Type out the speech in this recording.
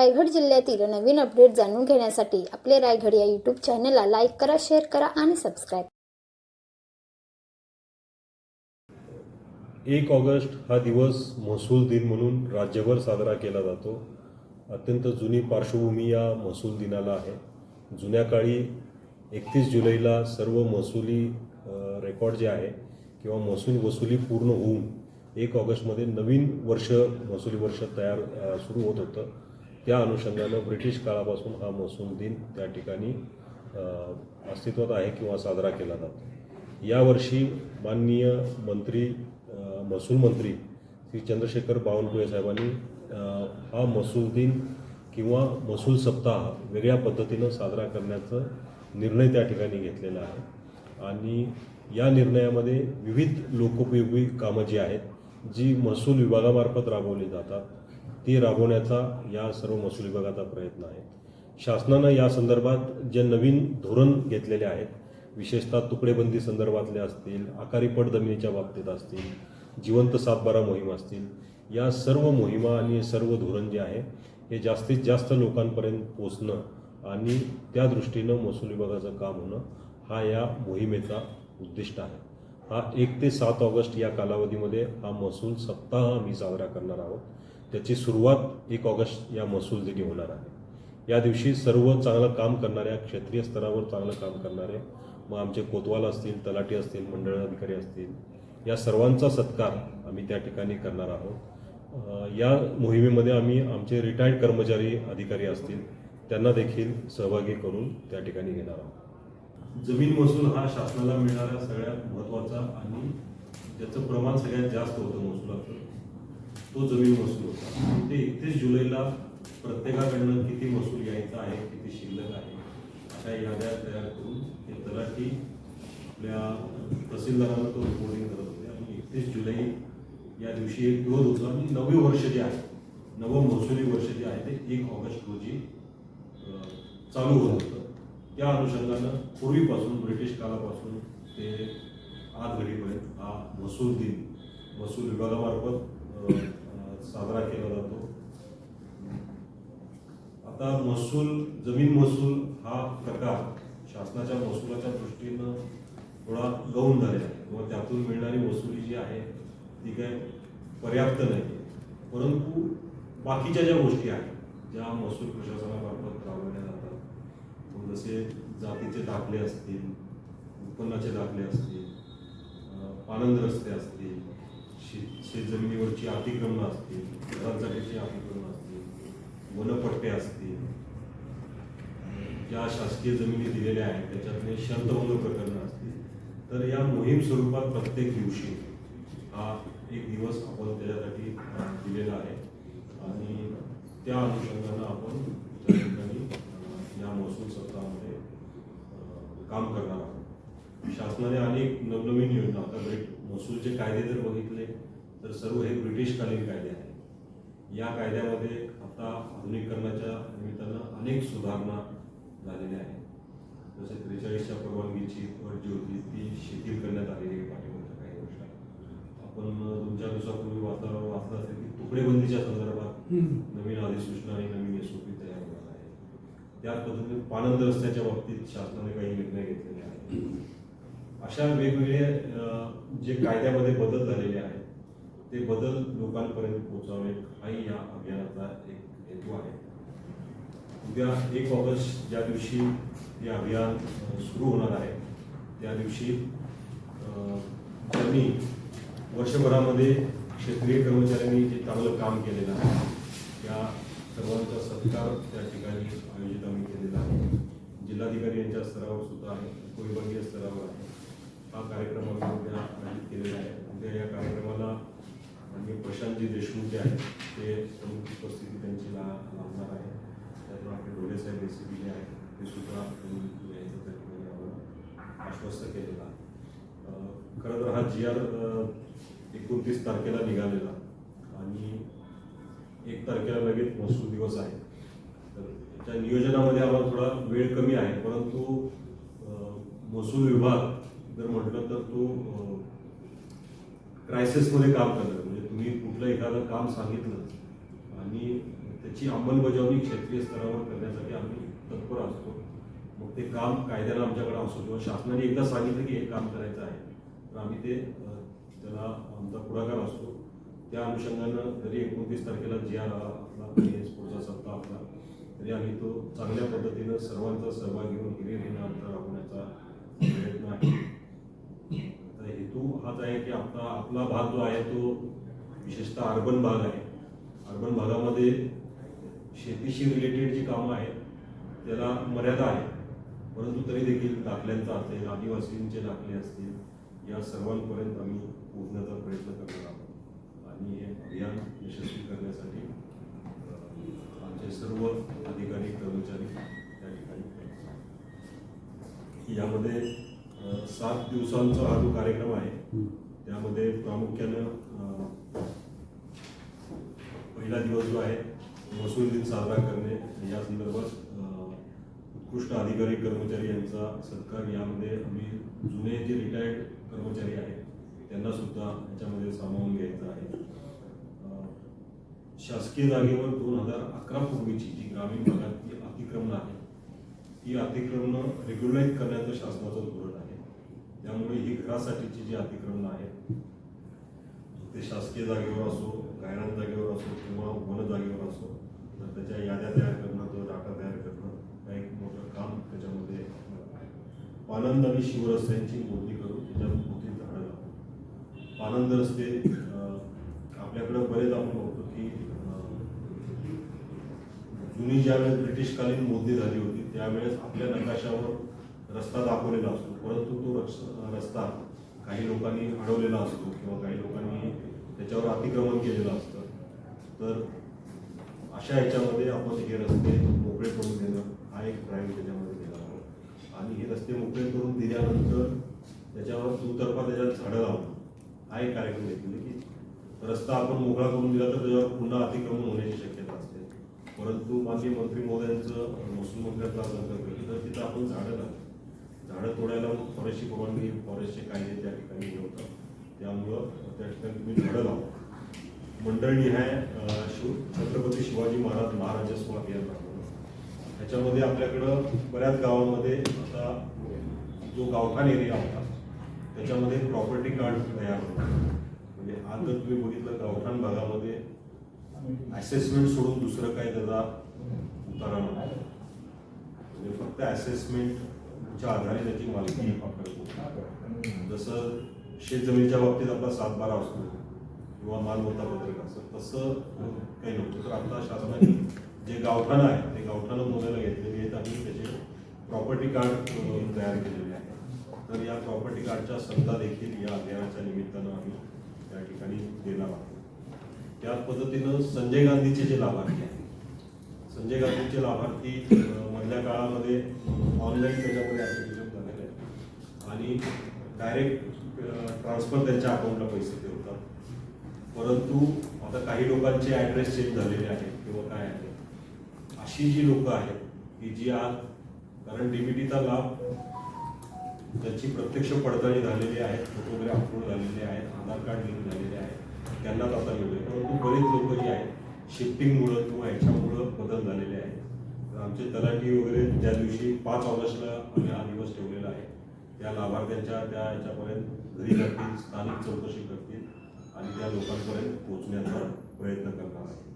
रायगड जिल्ह्यातील नवीन अपडेट जाणून घेण्यासाठी आपले रायगड या यूट्यूब चॅनलला लाईक करा शेअर करा आणि सबस्क्राईब एक ऑगस्ट हा दिवस महसूल दिन म्हणून राज्यभर साजरा केला जातो. अत्यंत जुनी पार्श्वभूमी या महसूल दिनाला आहे. जुन्या काळी एकतीस जुलैला सर्व महसुली रेकॉर्ड जे आहे किंवा महसूल वसुली पूर्ण होऊन एक ऑगस्टमध्ये नवीन वर्ष महसुली वर्ष तयार सुरू होत होतं. त्या अनुषंगानं ब्रिटिश काळापासून हा महसूल दिन त्या ठिकाणी अस्तित्वात आहे किंवा साजरा केला जातो. यावर्षी माननीय मंत्री महसूल मंत्री श्री चंद्रशेखर बावनकुळे साहेबांनी हा महसूल दिन किंवा महसूल सप्ताह वेगळ्या पद्धतीनं साजरा करण्याचा निर्णय त्या ठिकाणी घेतलेला आहे. आणि या निर्णयामध्ये विविध लोकोपयोगी कामं जी आहेत जी महसूल विभागामार्फत राबवली जातात ती राबवण्याचा या सर्व महसूल विभागाचा प्रयत्न आहे. शासनानं या संदर्भात जे नवीन धोरण घेतलेले आहेत विशेषतः तुकडेबंदी संदर्भातले असतील आकारी पट जमिनीच्या बाबतीत असतील जिवंत सातबारा मोहीम असतील या सर्व मोहिमा आणि सर्व धोरण जे आहे हे जास्तीत जास्त लोकांपर्यंत पोचणं आणि त्या दृष्टीनं महसूल विभागाचं काम होणं हा या मोहिमेचा उद्दिष्ट आहे. हा एक ते सात ऑगस्ट या कालावधीमध्ये हा महसूल सप्ताह आम्ही साजरा करणार आहोत. त्याची सुरुवात एक ऑगस्ट या महसूल दिनी होणार आहे. या दिवशी सर्व चांगलं काम करणाऱ्या क्षेत्रीय स्तरावर चांगलं काम करणारे मग आमचे कोतवाल असतील तलाठी असतील मंडळ अधिकारी असतील या सर्वांचा सत्कार आम्ही त्या ठिकाणी करणार आहोत. या मोहिमेमध्ये आम्ही आमचे रिटायर्ड कर्मचारी अधिकारी असतील त्यांना देखील सहभागी करून त्या ठिकाणी घेणार आहोत. जमीन महसूल हा शासनाला मिळणारा सगळ्यात महत्त्वाचा आणि ज्याचं प्रमाण सगळ्यात जास्त होतं महसुलाचं. तो जमीन महसूल होता. ते एकतीस जुलैला प्रत्येकाकडनं किती महसूल यायचा आहे किती शिल्लक आहे अशा याद्या तयार करून हे तलाठी आपल्या तहसीलदारांना तो रिपोर्टिंग करत होते. आणि एकतीस जुलै या दिवशी एक दिवस होता. आणि नवे वर्ष जे आहे नवं महसुली वर्ष जे आहे ते एक ऑगस्ट रोजी चालू होत होतं. त्या अनुषंगानं पूर्वीपासून ब्रिटिश काळापासून ते आज घडीपर्यंत हा महसूल दिन महसूल विभागामार्फत साजरा केला जातो. आता महसूल जमीन महसूल हा प्रकार शासनाच्या महसुलाच्या दृष्टीनं थोडा गौण झालेला आहे. किंवा त्यातून मिळणारी वसुली जी आहे ती काय पर्याप्त नाही. परंतु बाकीच्या ज्या गोष्टी आहेत ज्या महसूल प्रशासनामार्फत राबवल्या जातात जसे जातीचे दाखले असतील उत्पन्नाचे दाखले असतील पानंद रस्ते असतील शेत शेतजमिनीवरची अतिक्रमणं असतील घरांसाठीची अतिक्रमणं असतील वनपट्टे असतील ज्या शासकीय जमिनी दिलेल्या आहेत त्याच्यातले शर्तबंद प्रकरणं असतील तर या मोहीम स्वरूपात प्रत्येक दिवशी हा एक दिवस आपण त्याच्यासाठी दिलेला आहे. आणि त्या अनुषंगानं आपण त्या ठिकाणी या महसूल सप्ताहामध्ये काम करणार आहोत. शासनाने अनेक नवनवीन योजना आता ब्रिट महसूलचे कायदे जर बघितले तर सर्व हे ब्रिटिशकालीन कायदे आहेत. या कायद्यामध्ये आता आधुनिकरणाच्या निमित्तानं अनेक सुधारणा झालेल्या आहेत. जसे त्रेचाळीसच्या परवानगीची अट जी होती ती शिथिल करण्यात आलेली आहे पाठीमागच्या काही वर्षात. आपण दोन चार दिवसापूर्वी वाचला वाचलं असेल की तुकडेबंदीच्या संदर्भात नवीन अधिसूचना आणि नवीन एसओपी तयार होणार आहे. त्याच पद्धतीने पाणंद रस्त्याच्या बाबतीत शासनाने काही निर्णय घेतलेले आहेत. अशा वेगवेगळे जे कायद्यामध्ये बदल झालेले आहेत ते बदल लोकांपर्यंत पोहोचावे हाही या अभियानाचा एक हेतू आहे. उद्या एक ऑगस्ट ज्या दिवशी हे अभियान सुरू होणार आहे त्या दिवशी त्यांनी वर्षभरामध्ये क्षेत्रीय कर्मचाऱ्यांनी जे चांगलं काम केलेलं आहे त्या सर्वांचा सत्कार त्या ठिकाणी आयोजित आम्ही केलेला आहे. जिल्हाधिकारी यांच्या स्तरावर सुद्धा आहे उपविभागीय स्तरावर आहे. हा कार्यक्रम आम्ही उद्या आयोजित केलेला आहे. उद्या या कार्यक्रमाला आणि प्रशांतजी देशमुख जे आहेत ते प्रमुख उपस्थिती त्यांची ला लाभणार आहे. त्यातून आपले डोले साहेब रेसिपी जे आहेत ते सुद्धा आम्हाला आश्वस्त केलेला. खरं तर हा जी आर एकोणतीस तारखेला निघालेला आणि एक तारखेला लगेच महसूल दिवस आहे. तर त्या नियोजनामध्ये आम्हाला थोडा वेळ कमी आहे परंतु महसूल विभाग जर म्हटलं तर तो क्रायसिसमध्ये काम करणार. म्हणजे तुम्ही कुठलं एखादं काम सांगितलं आणि त्याची अंमलबजावणी क्षेत्रीय स्तरावर करण्यासाठी आम्ही तत्पर असतो. मग ते काम कायद्याला आमच्याकडे असो किंवा शासनाने एकदा सांगितलं की हे काम करायचं आहे तर आम्ही ते त्याला आमचा पुढाकार असतो. त्या अनुषंगानं जरी एकोणतीस तारखेला जी आर आपला पुढचा सप्ताह आपला तरी आम्ही तो चांगल्या पद्धतीनं सर्वांचा सहभाग घेऊन हिरे आमचा अंतर राखण्याचा आहे तर आहे की आपला आपला भाग जो आहे तो विशेषतः अर्बन भाग आहे. अर्बन भागामध्ये शेतीशी रिलेटेड जी कामं आहेत त्याला मर्यादा आहे. परंतु तरी देखील दाखल्यांचा असेल आदिवासींचे दाखले असतील या सर्वांपर्यंत आम्ही पोहोचण्याचा प्रयत्न करणार आहोत. आणि हे अभियान यशस्वी करण्यासाठी आमचे सर्व अधिकारी कर्मचारी त्या ठिकाणी यामध्ये सात दिवसांचा हा जो कार्यक्रम आहे त्यामध्ये प्रामुख्यानं पहिला दिवस जो आहे महसूल दिन साजरा करणे या संदर्भात उत्कृष्ट अधिकारी कर्मचारी यांचा सत्कार यामध्ये आम्ही जुने जे रिटायर्ड कर्मचारी आहेत त्यांना सुद्धा याच्यामध्ये सामावून घ्यायचं आहे. शासकीय जागेवर दोन हजार अकरा पूर्वीची जी ग्रामीण भागातली अतिक्रमण आहे ती अतिक्रमणं रेग्युलाइज करण्याचं शासनाचं धोरण आहे. त्यामुळे ही घरासाठीची जी अतिक्रमणं आहेत ते शासकीय जागेवर असो गायरान जागेवर असो किंवा वन जागेवर असो तर त्याच्या याद्या तयार करणं तो डाटा तयार करणं हा एक मोठं काम त्याच्यामध्ये पानंद आणि शिवरस्त्यांची मोठी करून त्याच्या मोठी झाडं लावतो पानंद रस्ते आपल्याकडं बरेच आपण बघतो की जुनी ज्यावेळेस ब्रिटिशकालीन मोदी झाली होती त्यावेळेस आपल्या नकाशावर रस्ता दाखवलेला असतो परंतु तो रक्ष- रस्ता काही लोकांनी अडवलेला असतो किंवा काही लोकांनी त्याच्यावर अतिक्रमण केलेलं असतं. तर अशा ह्याच्यामध्ये आपण हे रस्ते मोकळे करून देणं हा एक ड्राईव्ह त्याच्यामध्ये दिला आणि हे रस्ते मोकळे करून दिल्यानंतर त्याच्यावर दुतर्फा त्याच्यात झाडं लावणं हा एक कार्यक्रम देखील की रस्ता आपण मोकळा करून दिला तर त्याच्यावर पुन्हा अतिक्रमण होण्याची शक्यता असते. परंतु माननीय मंत्री महोदयांचं महसूल मंत्र्यांचा तर तिथं आपण झाडं लावतो झाडं तोडायला फॉरेस्टची परवानगी फॉरेस्टचे कायदे त्या ठिकाणी हे होतात त्यामुळं त्या ठिकाणी तुम्ही झाडं लावा. मंडळी हाय शिव छत्रपती शिवाजी महाराज महाराजस्व अभियान राबवलं त्याच्यामध्ये आपल्याकडं बऱ्याच गावांमध्ये आता जो गावठाण एरिया होता त्याच्यामध्ये प्रॉपर्टी कार्ड तयार होतं. म्हणजे आज जर तुम्ही बघितलं गावठाण भागामध्ये असेसमेंट सोडून दुसरं काही त्याचा उतारा म्हणजे फक्त च्या आधारे त्याची मालकी पकडतो जसं शेतजमिनीच्या बाबतीत आपला सातबारा असतो किंवा मालमत्ता पत्रक असतं तसं काही नव्हतं. तर आता शासनाने जे गावठाणं आहे ते गावठाणं मोजायला घेतलेली आहेत आणि त्याचे प्रॉपर्टी कार्ड तयार केलेले आहे तर या प्रॉपर्टी कार्डच्या संधा देखील या अभियानाच्या निमित्तानं आम्ही त्या ठिकाणी देणार आहोत. त्याच पद्धतीनं संजय गांधीचे जे लाभार्थी आहेत संजय गांधीचे लाभार्थी मधल्या काळामध्ये ऑनलाईन त्याच्यामध्ये ॲप्लिकेशन झालेलं आहे आणि डायरेक्ट ट्रान्सफर त्यांच्या अकाउंटला पैसे ते होतात परंतु आता काही लोकांचे ॲड्रेस चेंज झालेले आहेत किंवा काय आहे. अशी जी लोक आहेत की जी आज कारण डीबीटीचा लाभ ज्यांची प्रत्यक्ष पडताळणी झालेली आहे फोटो वगैरे अपलोड झालेले आहेत आधार कार्ड लिंक झालेले आहेत त्यांनाच आता मिळतोय परंतु बरेच लोक जे आहेत शिफ्टिंगमुळं किंवा ह्याच्यामुळं बदल झालेले आहेत. आमचे तलाठी वगैरे ज्या दिवशी पाच ऑगस्टला आम्ही हा दिवस ठेवलेला आहे त्या लाभार्थ्यांच्या त्या याच्यापर्यंत घरी जातील स्थानिक चौकशी करतील आणि त्या लोकांपर्यंत पोहोचण्याचा प्रयत्न करणार आहे.